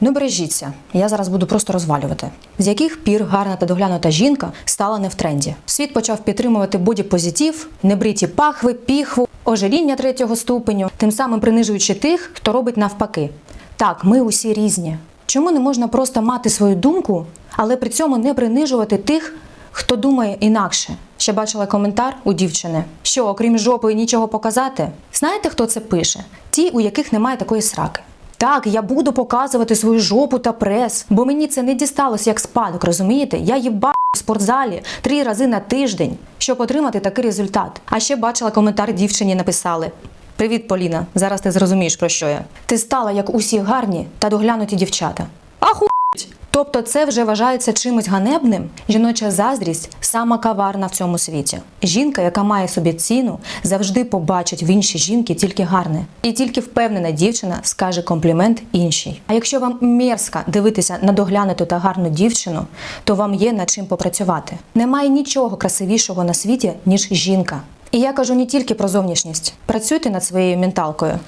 Ну бережіться, я зараз буду просто розвалювати. З яких пір гарна та доглянута жінка стала не в тренді. Світ почав підтримувати боді-позитив, небриті пахви, піхву, ожиріння третього ступеню, тим самим принижуючи тих, хто робить навпаки. Так, ми усі різні. Чому не можна просто мати свою думку, але при цьому не принижувати тих, хто думає інакше? Ще бачила коментар у дівчини, що окрім жопи нічого показати. Знаєте, хто це пише? Ті, у яких немає такої сраки. Так, я буду показувати свою жопу та прес, бо мені це не дісталося як спадок, розумієте? Я їба в спортзалі три рази на тиждень, щоб отримати такий результат. А ще бачила коментар дівчині написали: Привіт, Поліна! Зараз ти зрозумієш про що я. Ти стала як усі гарні та доглянуті дівчата. Аху! Тобто це вже вважається чимось ганебним. Жіноча заздрість сама каварна в цьому світі. Жінка, яка має собі ціну, завжди побачить в іншій жінки тільки гарне. І тільки впевнена дівчина скаже комплімент іншій. А якщо вам мерзко дивитися на доглянуту та гарну дівчину, то вам є над чим попрацювати. Немає нічого красивішого на світі, ніж жінка. І я кажу не тільки про зовнішність. Працюйте над своєю менталкою.